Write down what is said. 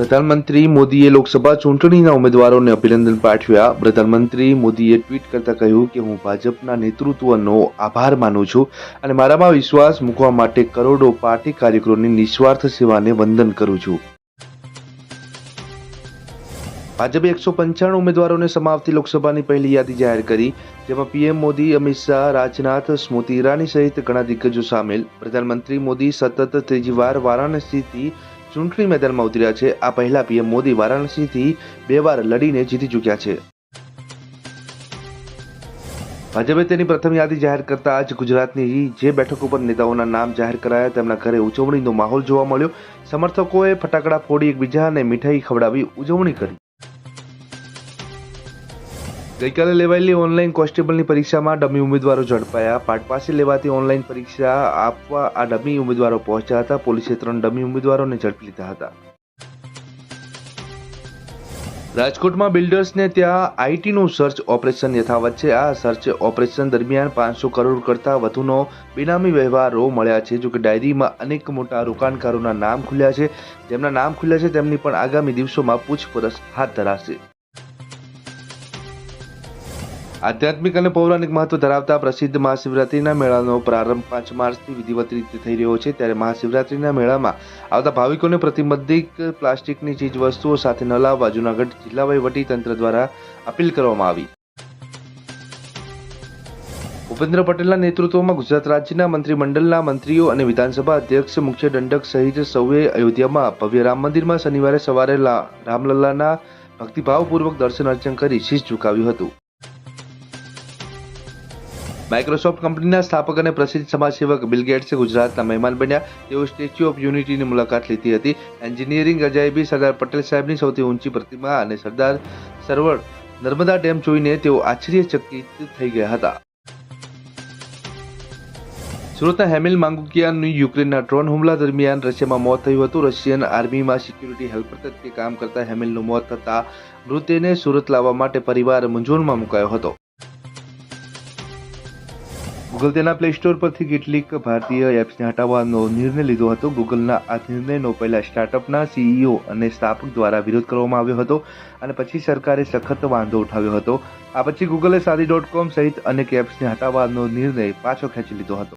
પ્રધાનમંત્રી મોદીએ લોકસભા ચૂંટણીના ઉમેદવારોને અભિનંદન પાઠવ્યા. પ્રધાનમંત્રી મોદીએ ટ્વીટ કરતા કહ્યું કે, હું ભાજપના નેતૃત્વનો આભાર માનું છું અને મારામાં વિશ્વાસ મૂકવા માટે કરોડો પાર્ટી કાર્યકરોની નિસ્વાર્થ સેવાને વંદન કરું છું. ભાજપે એકસો પંચાણું ઉમેદવારોને સમાવતી લોકસભાની પહેલી યાદી જાહેર કરી, જેમાં પીએમ મોદી, અમિત શાહ, રાજનાથ, સ્મૃતિ ઈરાની સહિત ઘણા દિગ્ગજો સામેલ. પ્રધાનમંત્રી મોદી સતત ત્રીજી વાર વારાણસીથી ચૂંટણી મેદાનમાં ઉતર્યા છે. આ પહેલા પીએમ મોદી વારાણસીથી બે વાર લડીને જીતી ચૂક્યા છે. ભાજપે તેની પ્રથમ યાદી જાહેર કરતા આજ ગુજરાતની જે બેઠક ઉપર નેતાઓના નામ જાહેર કરાયા, તેમના ઘરે ઉજવણીનો માહોલ જોવા મળ્યો. સમર્થકોએ ફટાકડા ફોડી એકબીજાને મીઠાઈ ખવડાવી ઉજવણી કરી. ગઈકાલે લેવાયેલી ઓનલાઈન કોન્સ્ટેબલની પરીક્ષામાં ડમી ઉમેદવારો ઝડપાયા. પાટ પાસે લેવાતી ઓનલાઈન પરીક્ષા આપવા આ ડમી ઉમેદવારો પહોંચ્યા હતા. પોલીસે ત્રણ ડમી ઉમેદવારોને ઝડપી લીધા હતા. રાજકોટમાં બિલ્ડર્સને ત્યાં આઈટીનું સર્ચ ઓપરેશન યથાવત છે. આ સર્ચ ઓપરેશન દરમિયાન પાંચસો કરોડ કરતાં વધુનો બેનામી વ્યવહારો મળ્યા છે. જોકે ડાયરીમાં અનેક મોટા રોકાણકારોના નામ ખુલ્યા છે. જેમના નામ ખુલ્યા છે, તેમની પણ આગામી દિવસોમાં પૂછપરછ હાથ ધરાશે. આધ્યાત્મિક અને પૌરાણિક મહત્વ ધરાવતા પ્રસિદ્ધ મહાશિવરાત્રિના મેળાનો પ્રારંભ પાંચ માર્ચથી વિધિવત રીતે થઈ રહ્યો છે. ત્યારે મહાશિવરાત્રિના મેળામાં આવતા ભાવિકોને પ્રતિબંધિત પ્લાસ્ટિકની ચીજ વસ્તુઓ સાથે ન લાવવા જૂનાગઢ જિલ્લા વહીવટી તંત્ર દ્વારા અપીલ કરવામાં આવી. ભૂપેન્દ્ર પટેલના નેતૃત્વમાં ગુજરાત રાજ્યના મંત્રીમંડળના મંત્રીઓ અને વિધાનસભા અધ્યક્ષ, મુખ્ય દંડક સહિત સૌએ અયોધ્યામાં ભવ્ય રામ મંદિરમાં શનિવારે સવારે રામલલ્લાના ભક્તિભાવપૂર્વક દર્શન અર્ચન કરી શીશ ઝુકાવ્યું હતું. માઇક્રોસોફ્ટ કંપનીના સ્થાપક અને પ્રસિદ્ધ સમાજસેવક બિલ ગેટ્સે ગુજરાતના મહેમાન બન્યા. તેઓ સ્ટેચ્યુ ઓફ યુનિટીની મુલાકાત લીધી હતી. એન્જિનિયરિંગ અજાયબી સરદાર પટેલ સાહેબની સૌથી ઊંચી પ્રતિમા અને સરદાર સરોવર નર્મદા ડેમ જોઈને તેઓ આશ્ચર્યચકિત થઈ ગયા હતા. સુરતના હેમિલ માંગુકિયાનું યુક્રેનના ડ્રોન હુમલા દરમિયાન રશિયામાં મોત થયું હતું. રશિયન આર્મીમાં સિક્યુરિટી હેલ્પર તરીકે કામ કરતા હેમિલનું મોત થતા મૃતદેહને સુરત લાવવા માટે પરિવાર મૂંઝવણમાં મુકાયો હતો. ગૂગલ તેના પ્લે સ્ટોર પરથી કેટલીક ભારતીય એપ્સને હટાવવાનો નિર્ણય લીધો હતો. ગૂગલના આ નિર્ણયનો પહેલા સ્ટાર્ટઅપના સીઈઓ અને સ્થાપક દ્વારા વિરોધ કરવામાં આવ્યો હતો અને પછી સરકારે સખત વાંધો ઉઠાવ્યો હતો. આ પછી ગૂગલે સાદી ડોટ કોમ સહિત અનેક એપ્સને હટાવવાનો નિર્ણય પાછો ખેંચી લીધો હતો.